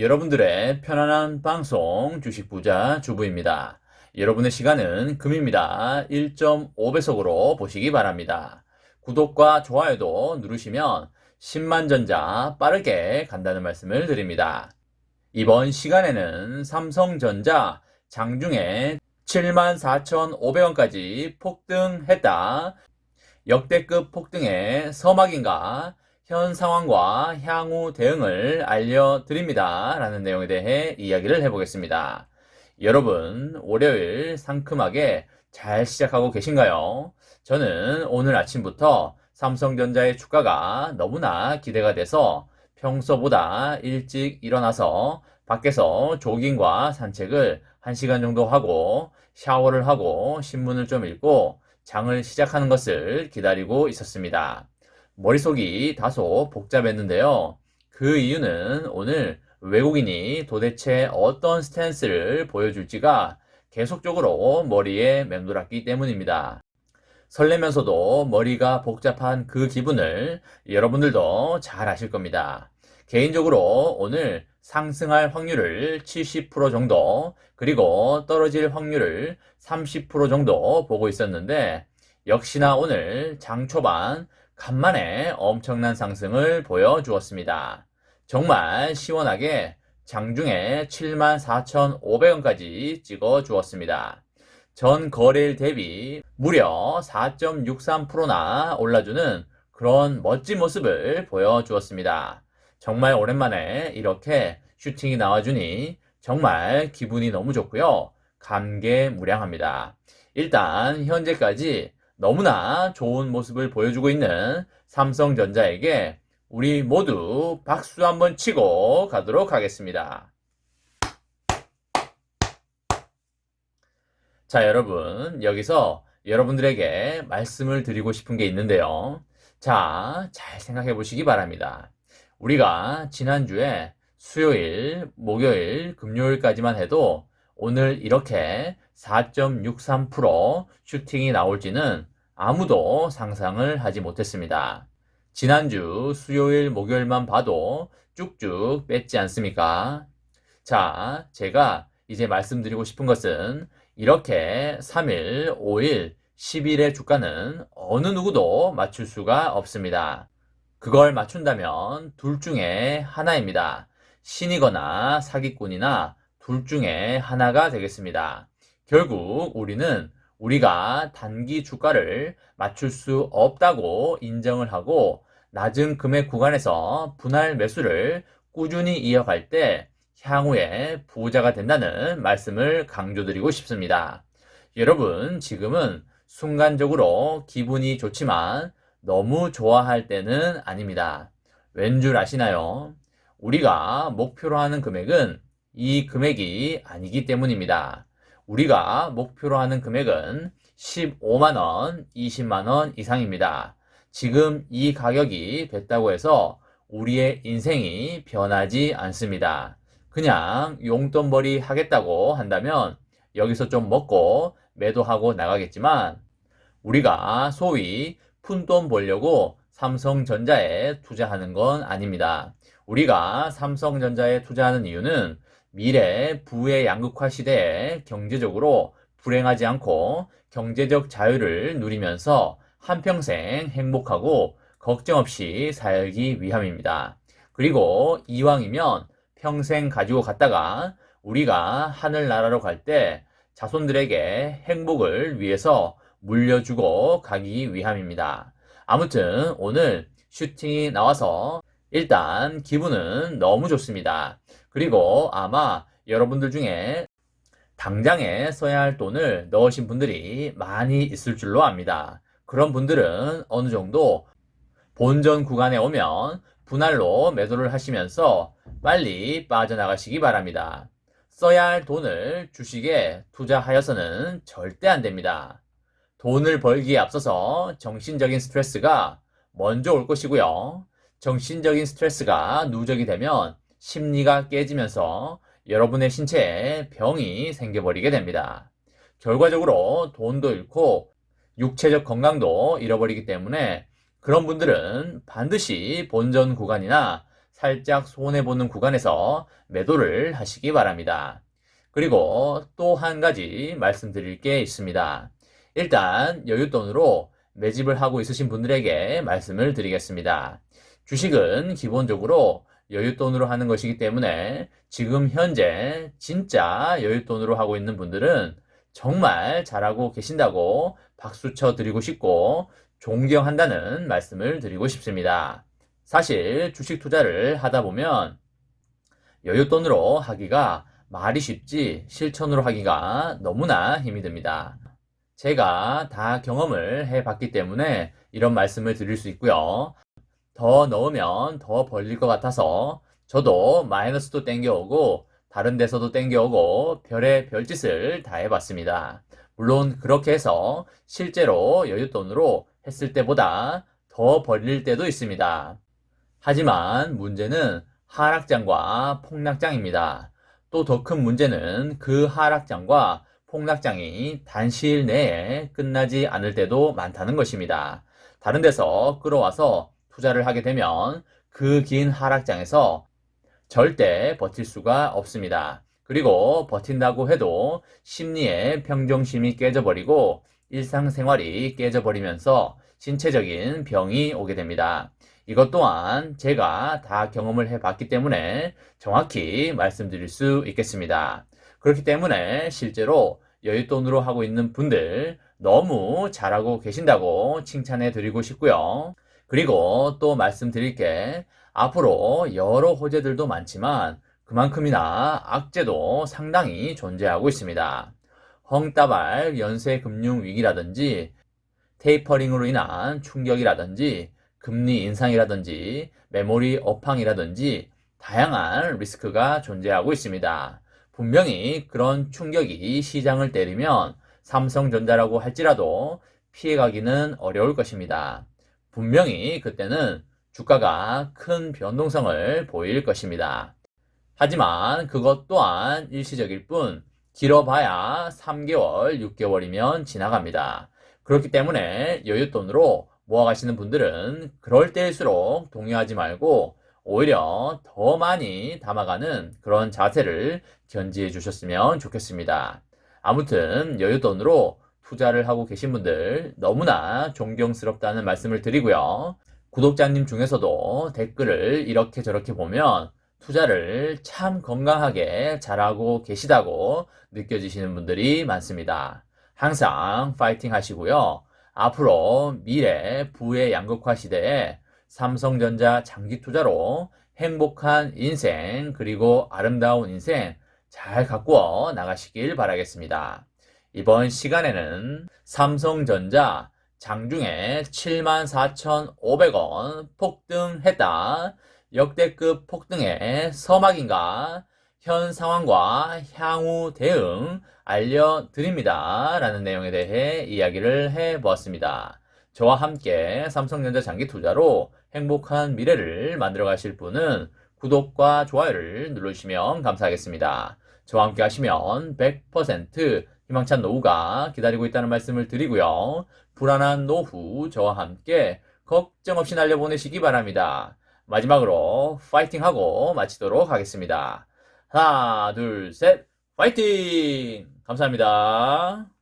여러분들의 편안한 방송 주식부자 주부입니다. 여러분의 시간은 금입니다. 1.5배속으로 보시기 바랍니다. 구독과 좋아요도 누르시면 10만 전자 빠르게 간다는 말씀을 드립니다. 이번 시간에는 삼성전자 장중에 74,500원까지 폭등했다. 역대급 폭등의 서막인가 현 상황과 향후 대응을 알려드립니다. 라는 내용에 대해 이야기를 해보겠습니다. 여러분, 월요일 상큼하게 잘 시작하고 계신가요? 저는 오늘 아침부터 삼성전자의 주가가 너무나 기대가 돼서 평소보다 일찍 일어나서 밖에서 조깅과 산책을 1시간 정도 하고 샤워를 하고 신문을 좀 읽고 장을 시작하는 것을 기다리고 있었습니다. 머릿속이 다소 복잡했는데요. 그 이유는 오늘 외국인이 도대체 어떤 스탠스를 보여줄지가 계속적으로 머리에 맴돌았기 때문입니다. 설레면서도 머리가 복잡한 그 기분을 여러분들도 잘 아실 겁니다. 개인적으로 오늘 상승할 확률을 70% 정도, 그리고 떨어질 확률을 30% 정도 보고 있었는데, 역시나 오늘 장 초반 간만에 엄청난 상승을 보여주었습니다. 정말 시원하게 장중에 74,500원까지 찍어 주었습니다. 전 거래일 대비 무려 4.63%나 올라주는 그런 멋진 모습을 보여주었습니다. 정말 오랜만에 이렇게 슈팅이 나와주니 정말 기분이 너무 좋고요. 감개무량합니다. 일단 현재까지 너무나 좋은 모습을 보여주고 있는 삼성전자에게 우리 모두 박수 한번 치고 가도록 하겠습니다. 자, 여러분, 여기서 여러분들에게 말씀을 드리고 싶은 게 있는데요. 자, 잘 생각해 보시기 바랍니다. 우리가 지난주에 수요일, 목요일, 금요일까지만 해도 오늘 이렇게 4.63% 슈팅이 나올지는 아무도 상상을 하지 못했습니다. 지난주 수요일, 목요일만 봐도 쭉쭉 뺐지 않습니까? 자, 제가 이제 말씀드리고 싶은 것은 이렇게 3일, 5일, 10일의 주가는 어느 누구도 맞출 수가 없습니다. 그걸 맞춘다면 둘 중에 하나입니다. 신이거나 사기꾼이나 둘 중에 하나가 되겠습니다. 결국 우리는 우리가 단기 주가를 맞출 수 없다고 인정을 하고 낮은 금액 구간에서 분할 매수를 꾸준히 이어갈 때 향후에 부자가 된다는 말씀을 강조드리고 싶습니다. 여러분, 지금은 순간적으로 기분이 좋지만 너무 좋아할 때는 아닙니다. 왠 줄 아시나요? 우리가 목표로 하는 금액은 이 금액이 아니기 때문입니다. 우리가 목표로 하는 금액은 15만원, 20만원 이상입니다. 지금 이 가격이 됐다고 해서 우리의 인생이 변하지 않습니다. 그냥 용돈벌이 하겠다고 한다면 여기서 좀 먹고 매도하고 나가겠지만 우리가 소위 푼돈 벌려고 삼성전자에 투자하는 건 아닙니다. 우리가 삼성전자에 투자하는 이유는 미래 부의 양극화 시대에 경제적으로 불행하지 않고 경제적 자유를 누리면서 한평생 행복하고 걱정 없이 살기 위함입니다. 그리고 이왕이면 평생 가지고 갔다가 우리가 하늘나라로 갈 때 자손들에게 행복을 위해서 물려주고 가기 위함입니다. 아무튼 오늘 슈팅이 나와서 일단 기분은 너무 좋습니다. 그리고 아마 여러분들 중에 당장에 써야 할 돈을 넣으신 분들이 많이 있을 줄로 압니다. 그런 분들은 어느 정도 본전 구간에 오면 분할로 매도를 하시면서 빨리 빠져나가시기 바랍니다. 써야 할 돈을 주식에 투자하여서는 절대 안 됩니다. 돈을 벌기에 앞서서 정신적인 스트레스가 먼저 올 것이고요. 정신적인 스트레스가 누적이 되면 심리가 깨지면서 여러분의 신체에 병이 생겨버리게 됩니다. 결과적으로 돈도 잃고 육체적 건강도 잃어버리기 때문에 그런 분들은 반드시 본전 구간이나 살짝 손해보는 구간에서 매도를 하시기 바랍니다. 그리고 또 한 가지 말씀드릴 게 있습니다. 일단 여윳돈으로 매집을 하고 있으신 분들에게 말씀을 드리겠습니다. 주식은 기본적으로 여윳돈으로 하는 것이기 때문에 지금 현재 진짜 여윳돈으로 하고 있는 분들은 정말 잘하고 계신다고 박수 쳐 드리고 싶고 존경한다는 말씀을 드리고 싶습니다. 사실 주식 투자를 하다 보면 여윳돈으로 하기가 말이 쉽지 실천으로 하기가 너무나 힘이 듭니다. 제가 다 경험을 해 봤기 때문에 이런 말씀을 드릴 수 있고요. 더 넣으면 더 벌릴 것 같아서 저도 마이너스도 땡겨오고 다른 데서도 땡겨오고 별의 별짓을 다 해봤습니다. 물론 그렇게 해서 실제로 여윳돈으로 했을 때보다 더 벌릴 때도 있습니다. 하지만 문제는 하락장과 폭락장입니다. 또 더 큰 문제는 그 하락장과 폭락장이 단시일 내에 끝나지 않을 때도 많다는 것입니다. 다른 데서 끌어와서 투자를 하게 되면 그 긴 하락장에서 절대 버틸 수가 없습니다. 그리고 버틴다고 해도 심리의 평정심이 깨져버리고 일상생활이 깨져버리면서 신체적인 병이 오게 됩니다. 이것 또한 제가 다 경험을 해봤기 때문에 정확히 말씀드릴 수 있겠습니다. 그렇기 때문에 실제로 여윳돈으로 하고 있는 분들 너무 잘하고 계신다고 칭찬해 드리고 싶고요. 그리고 또 말씀드릴 게 앞으로 여러 호재들도 많지만 그만큼이나 악재도 상당히 존재하고 있습니다. 헝따발 연쇄 금융 위기라든지 테이퍼링으로 인한 충격이라든지 금리 인상이라든지 메모리 업황이라든지 다양한 리스크가 존재하고 있습니다. 분명히 그런 충격이 시장을 때리면 삼성전자라고 할지라도 피해가기는 어려울 것입니다. 분명히 그때는 주가가 큰 변동성을 보일 것입니다. 하지만 그것 또한 일시적일 뿐 길어봐야 3개월, 6개월이면 지나갑니다. 그렇기 때문에 여윳돈으로 모아가시는 분들은 그럴 때일수록 동요하지 말고 오히려 더 많이 담아가는 그런 자세를 견지해 주셨으면 좋겠습니다. 아무튼 여윳돈으로 투자를 하고 계신 분들 너무나 존경스럽다는 말씀을 드리고요. 구독자님 중에서도 댓글을 이렇게 저렇게 보면 투자를 참 건강하게 잘하고 계시다고 느껴지시는 분들이 많습니다. 항상 파이팅 하시고요. 앞으로 미래 부의 양극화 시대에 삼성전자 장기 투자로 행복한 인생 그리고 아름다운 인생 잘 가꾸어 나가시길 바라겠습니다. 이번 시간에는 삼성전자 장중에 74,500원 폭등했다. 역대급 폭등의 서막인가? 현 상황과 향후 대응 알려드립니다. 라는 내용에 대해 이야기를 해 보았습니다. 저와 함께 삼성전자 장기 투자로 행복한 미래를 만들어 가실 분은 구독과 좋아요를 눌러주시면 감사하겠습니다. 저와 함께 하시면 100% 희망찬 노후가 기다리고 있다는 말씀을 드리고요. 불안한 노후 저와 함께 걱정 없이 날려보내시기 바랍니다. 마지막으로 파이팅하고 마치도록 하겠습니다. 하나, 둘, 셋, 파이팅! 감사합니다.